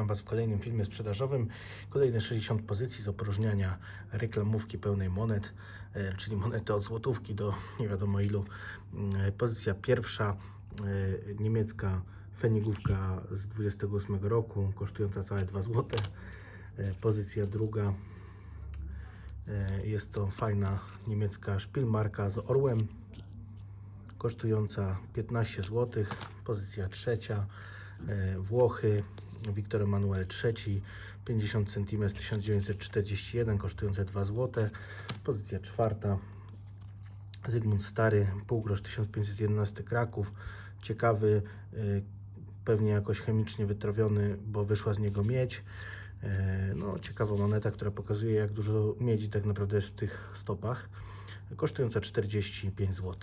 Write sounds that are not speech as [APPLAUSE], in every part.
Witam Was w kolejnym filmie sprzedażowym. Kolejne 60 pozycji z opróżniania reklamówki pełnej monet, e, czyli monety od złotówki do [LAUGHS] nie wiadomo ilu. Mm, Pozycja pierwsza, e, niemiecka fenigówka z 28 roku, kosztująca całe 2 zł. Pozycja druga, e, jest to fajna niemiecka szpilmarka z orłem, kosztująca 15 zł. Pozycja trzecia, e, Włochy, Wiktor Emanuel III, 50 cm 1941, kosztujące 2 zł. Pozycja czwarta, Zygmunt Stary, półgrosz 1511 Kraków, ciekawy, e, pewnie jakoś chemicznie wytrawiony, bo wyszła z niego miedź. E, No, ciekawa moneta, która pokazuje, jak dużo miedzi tak naprawdę jest w tych stopach, kosztująca 45 zł.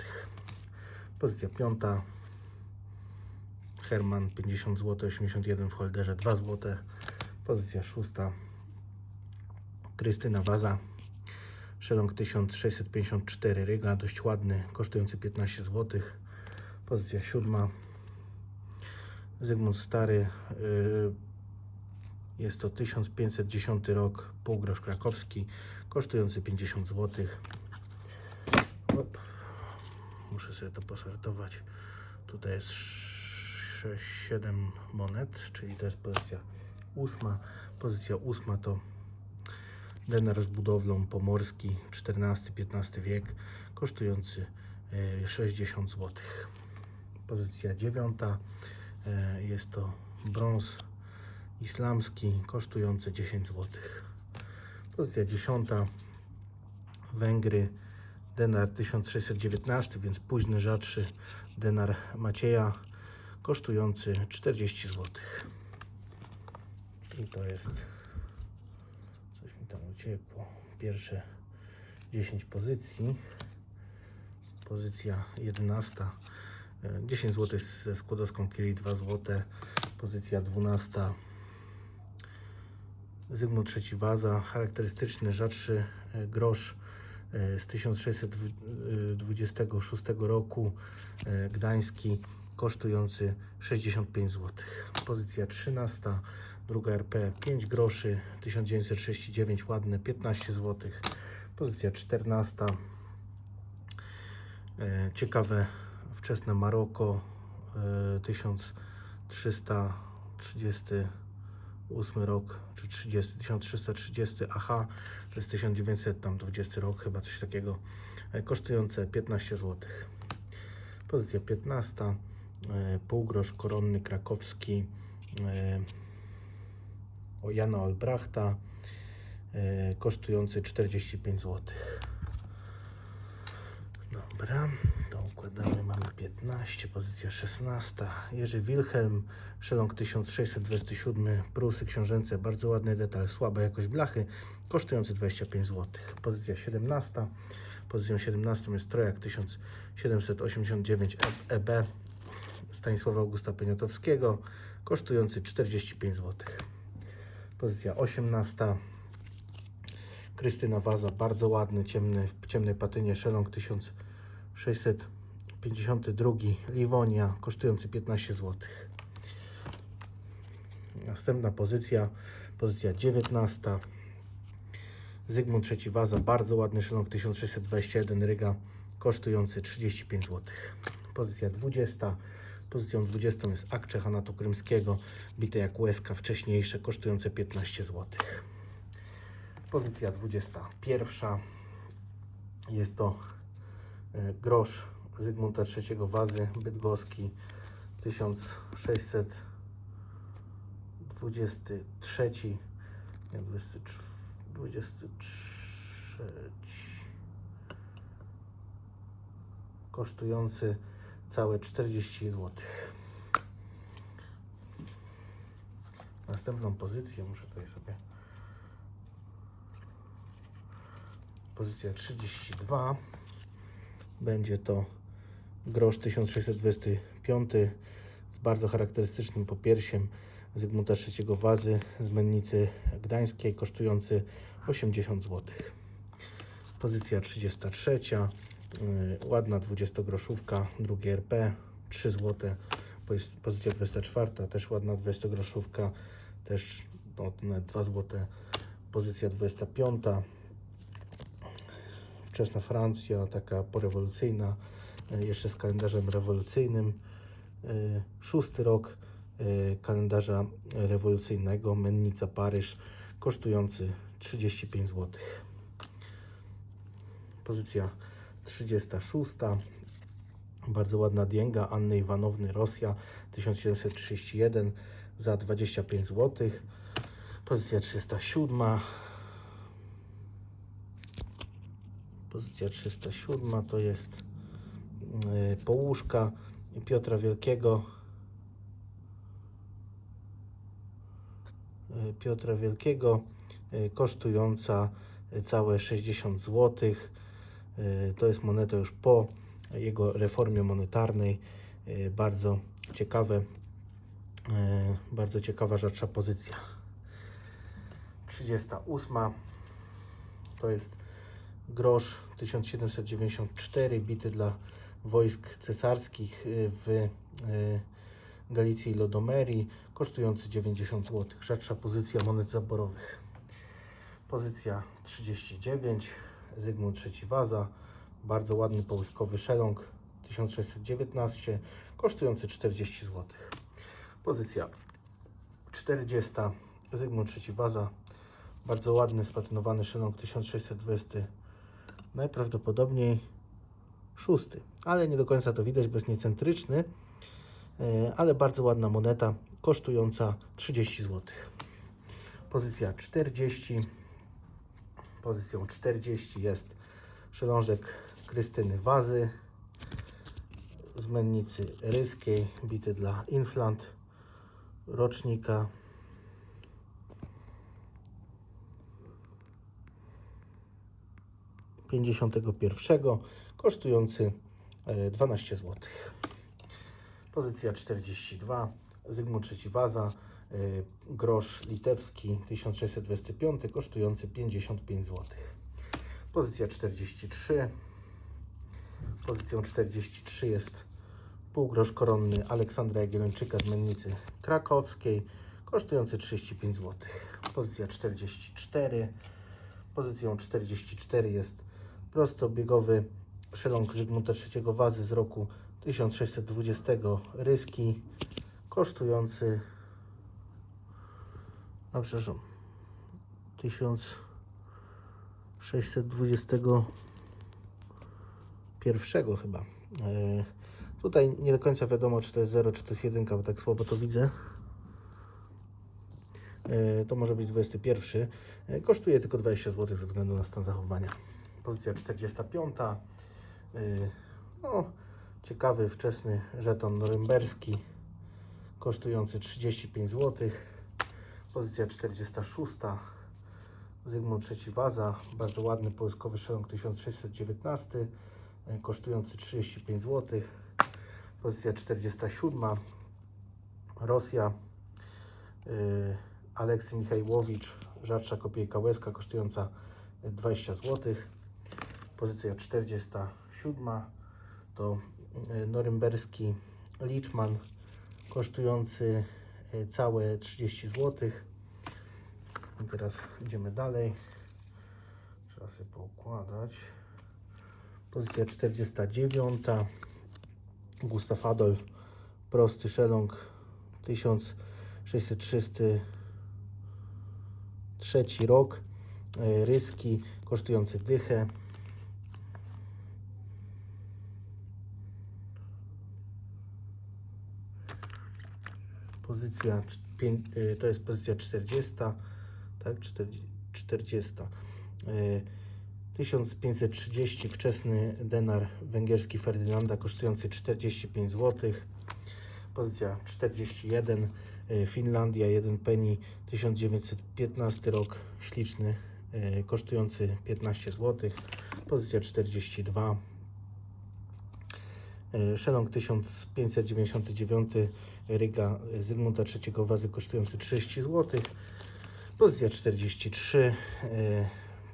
Pozycja piąta. Herman 50 zł, 81 w holderze 2 zł. Pozycja szósta. Krystyna Waza. Szelong 1654 Ryga, dość ładny, kosztujący 15 zł. Pozycja siódma. Zygmunt Stary. Yy, jest to 1510 rok, półgrosz krakowski, kosztujący 50 zł. Op. Muszę sobie to posortować. Tutaj jest 6-7 monet, czyli to jest pozycja ósma. Pozycja ósma to denar z budowlą pomorski, XIV-XV wiek, kosztujący e, 60 zł. Pozycja dziewiąta e, jest to brąz islamski, kosztujący 10 zł. Pozycja dziesiąta Węgry, denar 1619, więc późny, rzadszy denar Macieja, kosztujący 40 zł. I to jest, coś mi tam uciekło, pierwsze 10 pozycji. Pozycja 11, e, 10 zł ze Skłodowską Curie, 2 zł. Pozycja 12, Zygmunt III Waza, charakterystyczny, rzadszy e, grosz e, z 1626 roku, e, gdański, kosztujący 65 zł. Pozycja 13, druga RP 5 groszy, 1939, ładny, 15 zł. Pozycja 14, e, ciekawe, wczesne Maroko, e, 1338 rok, czy 30, 1330, aha, to jest 1920 rok, chyba coś takiego, e, kosztujące 15 zł. Pozycja 15, e, półgrosz koronny krakowski e, o Jana Albrachta, e, kosztujący 45 zł. Dobra, to układamy, mamy 15, pozycja 16. Jerzy Wilhelm, szelong 1627, Prusy książęce, bardzo ładny detal, słaba jakość blachy, kosztujący 25 zł. Pozycja 17, pozycją 17 jest Trojak 1789 EB Stanisława Augusta Poniatowskiego, kosztujący 45 zł. Pozycja 18, Krystyna Waza, bardzo ładny, ciemny, w ciemnej patynie, szelong 1652, Liwonia, kosztujący 15 zł. Następna pozycja, pozycja 19, Zygmunt III Waza, bardzo ładny, szelong 1621, Ryga, kosztujący 35 zł. Pozycja 20, pozycją 20 jest Ak Czechanatu Krymskiego, bite jak łezka, wcześniejsze, kosztujące 15 zł. Pozycja 21. Jest to e, grosz Zygmunta III Wazy, bydgoski 1623, nie, 24, 23, kosztujący całe 40 zł. Następną pozycję muszę tutaj sobie pozycja 32 będzie to grosz 1625 z bardzo charakterystycznym popiersiem Zygmunta III Wazy z Mennicy Gdańskiej kosztujący 80 zł. Pozycja 33 yy, ładna 20 groszówka drugie RP 3 zł. Pozycja 24 też ładna 20 groszówka też no, nawet 2 złote, pozycja 25. Wczesna Francja, taka porewolucyjna, e, jeszcze z kalendarzem rewolucyjnym. E, Szósty rok kalendarza rewolucyjnego, Mennica Paryż, kosztujący 35 zł. Pozycja 36. Bardzo ładna dięga Anny Iwanowny Rosja 1731 za 25 zł. Pozycja 307. Pozycja 307 to jest yy, połóżka Piotra Wielkiego. Yy, Piotra Wielkiego yy, kosztująca całe 60 zł. Yy, To jest moneta już po jego reformie monetarnej. Yy, Bardzo ciekawe, yy, bardzo ciekawa rzadsza pozycja. 38 to jest grosz 1794 bity dla wojsk cesarskich w Galicji i Lodomerii, kosztujący 90 zł. Rzadsza pozycja monet zaborowych. Pozycja 39 Zygmunt III Waza, bardzo ładny połyskowy szelong 1619, kosztujący 40 zł. Pozycja 40 Zygmunt III Waza, bardzo ładny spatynowany szelong 1620, najprawdopodobniej szósty, ale nie do końca to widać, bo jest niecentryczny, e, ale bardzo ładna moneta, kosztująca 30 zł. Pozycja 40, pozycją 40 jest szelążek Krystyny Wazy z mennicy ryskiej, bity dla Inflant rocznika pięćdziesiątego pierwszego, kosztujący e, 12 zł. Pozycja 42, Zygmunt III Waza, e, grosz litewski 1625, kosztujący 55 zł. Pozycja 43. Pozycją 43 jest półgrosz koronny Aleksandra Jagiellończyka z mennicy krakowskiej, kosztujący 35 zł. Pozycja 44. Pozycją 44 jest prostobiegowy szelong Zygmunta III Wazy z roku 1620 ryski, kosztujący a przepraszam 1621 chyba. E, tutaj nie do końca wiadomo, czy to jest 0, czy to jest 1, bo tak słabo to widzę. E, to może być 21. E, kosztuje tylko 20 zł ze względu na stan zachowania. Pozycja 45. E, no, ciekawy, wczesny żeton norymberski, kosztujący 35 zł. Pozycja 46. Zygmunt III Waza, bardzo ładny połyskowy szelong 1619, e, kosztujący 35 zł. Pozycja 47. Rosja, yy, Aleksy Michajłowicz, rzadsza kopiejka łezka, kosztująca 20 zł. Pozycja 47 to yy, norymberski Liczman, kosztujący yy, całe 30 zł. I teraz idziemy dalej. Trzeba sobie poukładać. Pozycja 49. Gustav Adolf, prosty szelong 1633 rok. E, Ryski kosztujący dychę. Pozycja y, to jest pozycja 40, tak? 40. 40. Y, 1530 wczesny denar węgierski Ferdynanda kosztujący 45 zł. Pozycja 41 y, Finlandia 1 penny 1915 rok śliczny y, kosztujący 15 zł. Pozycja 42 y, Szelong 1599 Ryga Zygmunta III Wazy kosztujący 30 zł. Pozycja 43 y,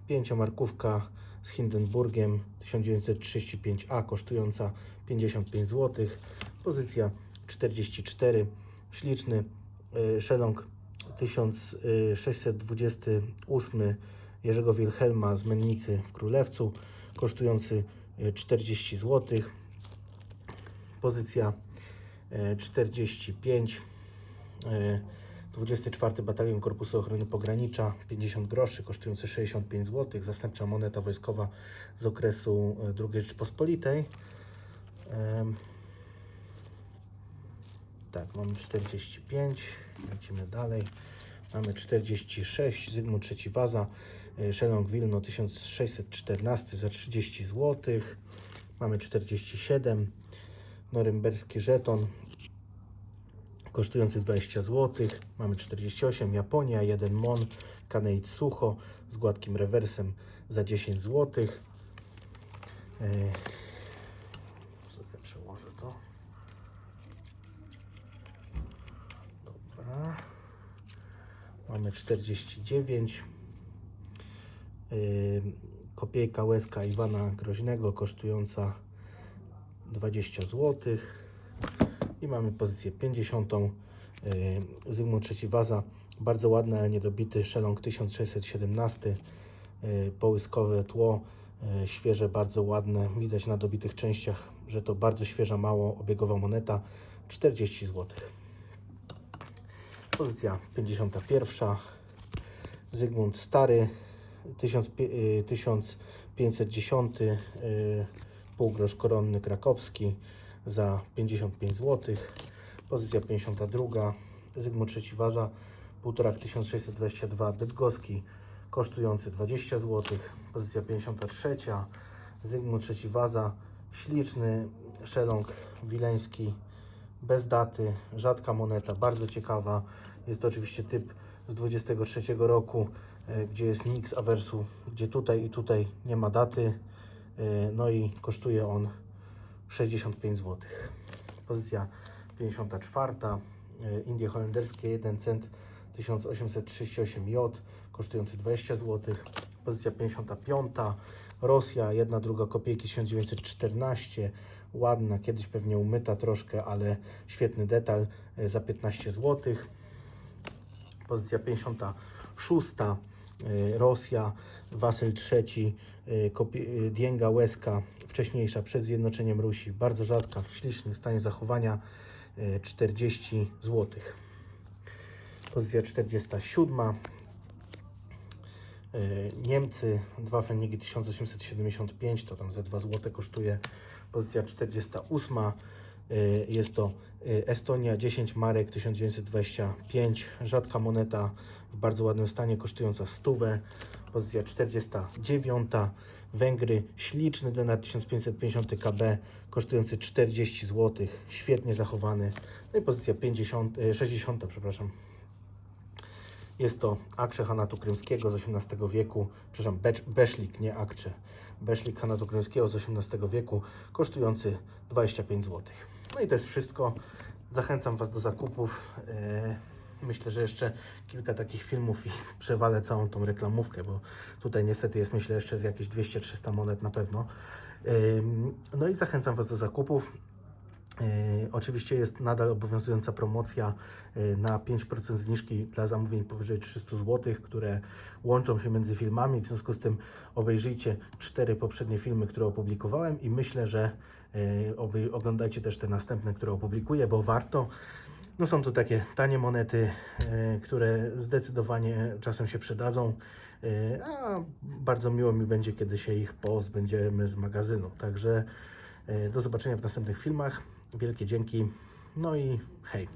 pięciomarkówka z Hindenburgiem 1935A kosztująca 55 zł. Pozycja 44 śliczny y, szelong 1628 Jerzego Wilhelma z Mennicy w Królewcu, kosztujący y, 40 zł. Pozycja y, 45. y, 24 Batalion Korpusu Ochrony Pogranicza 50 groszy, kosztujący 65 zł. Zastępcza moneta wojskowa z okresu y, II Rzeczypospolitej. Em, tak, mamy 45, lecimy dalej. Mamy 46, Zygmunt III Waza, y, Szelong Wilno 1614 za 30 zł. Mamy 47, norymberski żeton kosztujący 20 zł. Mamy 48, Japonia, 1 mon, Kaneit Sucho z gładkim rewersem za 10 zł. Yy, sobie przełożę to. Dobra. Mamy 49. Yy, kopiejka łezka Iwana Groźnego kosztująca 20 zł. I mamy pozycję 50. Yy, Zygmunt III Waza. Bardzo ładny, ale niedobity szelong 1617. Yy, Połyskowe tło, yy, świeże, bardzo ładne. Widać na dobitych częściach, że to bardzo świeża, mało obiegowa moneta. 40 zł. Pozycja 51. Zygmunt Stary 1000 y, 1510 y, półgrosz koronny krakowski za 55 zł. Pozycja 52. Zygmunt III Waza 1,5 1622 bydgoski kosztujący 20 zł. Pozycja 53. Zygmunt III Waza śliczny szelong wileński bez daty, rzadka moneta, bardzo ciekawa. Jest to oczywiście typ z 23 roku, e, gdzie jest mix awersu, gdzie tutaj i tutaj nie ma daty. E, No i kosztuje on 65 zł. Pozycja 54. e, Indie holenderskie 1 cent 1838 J, kosztujący 20 zł. Pozycja 55. Rosja, jedna druga kopiejki 1914. Ładna, kiedyś pewnie umyta troszkę, ale świetny detal e, za 15 zł. Pozycja 56. e, Rosja, Wasyl III, Dienga Łeska, wcześniejsza przed zjednoczeniem Rusi, bardzo rzadka, w ślicznym stanie zachowania, e, 40 zł. Pozycja 47. E, Niemcy, dwa fenigi 1875, to tam za 2 zł kosztuje. Pozycja 48. e, Jest to e, Estonia, 10 marek 1925. Rzadka moneta w bardzo ładnym stanie, kosztująca stówę. Pozycja 49. Węgry, śliczny denar 1550 KB, kosztujący 40 zł. Świetnie zachowany. No i pozycja 50, e, 60, przepraszam. Jest to Akrze Hanatu Krymskiego z XVIII wieku, przepraszam, Becz, Beszlik, nie Akrze. Beszlik Hanatu Krymskiego z XVIII wieku, kosztujący 25 zł. No i to jest wszystko. Zachęcam Was do zakupów. E, Myślę, że jeszcze kilka takich filmów i [LAUGHS] przewalę całą tą reklamówkę, bo tutaj niestety jest myślę jeszcze z jakieś 200-300 monet na pewno. Ym, No i zachęcam Was do zakupów. Yy, oczywiście jest nadal obowiązująca promocja yy, na 5% zniżki dla zamówień powyżej 300 zł, które łączą się między filmami. W związku z tym obejrzyjcie cztery poprzednie filmy, które opublikowałem i myślę, że obej- oglądajcie też te następne, które opublikuję, bo warto. No są to takie tanie monety, które zdecydowanie czasem się przydadzą, a bardzo miło mi będzie, kiedy się ich pozbędziemy z magazynu. Także do zobaczenia w następnych filmach. Wielkie dzięki. No i hej.